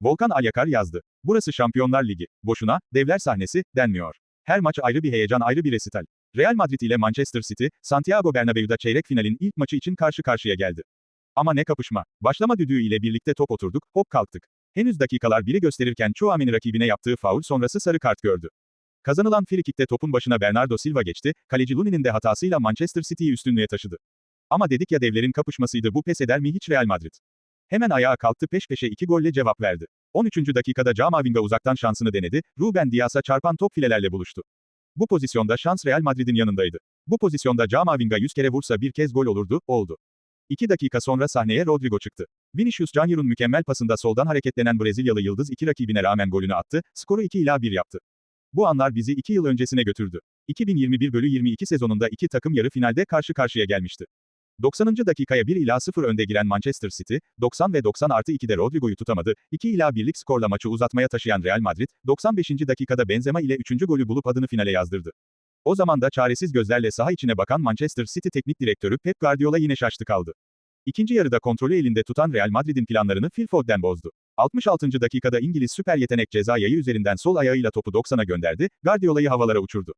Volkan Alyakar yazdı. Burası Şampiyonlar Ligi. Boşuna, devler sahnesi, denmiyor. Her maç ayrı bir heyecan ayrı bir resital. Real Madrid ile Manchester City, Santiago Bernabeu'da çeyrek finalin ilk maçı için karşı karşıya geldi. Ama ne kapışma. Başlama düdüğü ile birlikte top oturduk, hop kalktık. Henüz dakikalar biri gösterirken Chouameni rakibine yaptığı faul sonrası sarı kart gördü. Kazanılan frikikte topun başına Bernardo Silva geçti, kaleci Lunin'in de hatasıyla Manchester City'yi üstünlüğe taşıdı. Ama dedik ya devlerin kapışmasıydı bu pes eder mi hiç Real Madrid? Hemen ayağa kalktı peş peşe iki golle cevap verdi. 13. dakikada Camavinga uzaktan şansını denedi, Ruben Dias'a çarpan top filelerle buluştu. Bu pozisyonda şans Real Madrid'in yanındaydı. Bu pozisyonda Camavinga 100 kere vursa bir kez gol olurdu, oldu. 2 dakika sonra sahneye Rodrigo çıktı. Vinicius Junior'un mükemmel pasında soldan hareketlenen Brezilyalı yıldız iki rakibine rağmen golünü attı, skoru 2 ila 1 yaptı. Bu anlar bizi 2 yıl öncesine götürdü. 2021 bölü 22 sezonunda iki takım yarı finalde karşı karşıya gelmişti. 90. dakikaya 1 ila 0 önde giren Manchester City, 90 ve 90 artı 2'de Rodrigo'yu tutamadı, 2 ila 1'lik skorla maçı uzatmaya taşıyan Real Madrid, 95. dakikada Benzema ile 3. golü bulup adını finale yazdırdı. O zaman da çaresiz gözlerle saha içine bakan Manchester City teknik direktörü Pep Guardiola yine şaştı kaldı. İkinci yarıda kontrolü elinde tutan Real Madrid'in planlarını Phil Foden bozdu. 66. dakikada İngiliz süper yetenek ceza yayı üzerinden sol ayağıyla topu 90'a gönderdi, Guardiola'yı havalara uçurdu.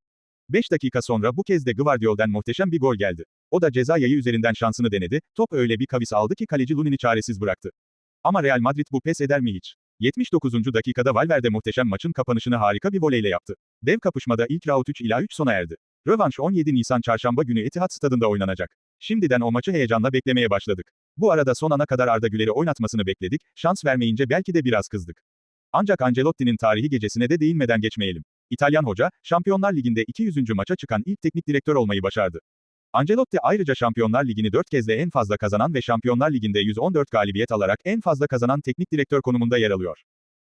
5 dakika sonra bu kez de Guardiola'dan muhteşem bir gol geldi. O da ceza yayı üzerinden şansını denedi, top öyle bir kavis aldı ki kaleci Lunin'i çaresiz bıraktı. Ama Real Madrid bu pes eder mi hiç? 79. dakikada Valverde muhteşem maçın kapanışını harika bir voleyle yaptı. Dev kapışmada ilk round 3 ila 3 sona erdi. Rövanş 17 Nisan çarşamba günü Etihad stadında oynanacak. Şimdiden o maçı heyecanla beklemeye başladık. Bu arada son ana kadar Arda Güler'i oynatmasını bekledik, şans vermeyince belki de biraz kızdık. Ancak Ancelotti'nin tarihi gecesine de değinmeden geçmeyelim. İtalyan hoca, Şampiyonlar Ligi'nde 200. maça çıkan ilk teknik direktör olmayı başardı. Ancelotti ayrıca Şampiyonlar Ligi'ni 4 kez de en fazla kazanan ve Şampiyonlar Ligi'nde 114 galibiyet alarak en fazla kazanan teknik direktör konumunda yer alıyor.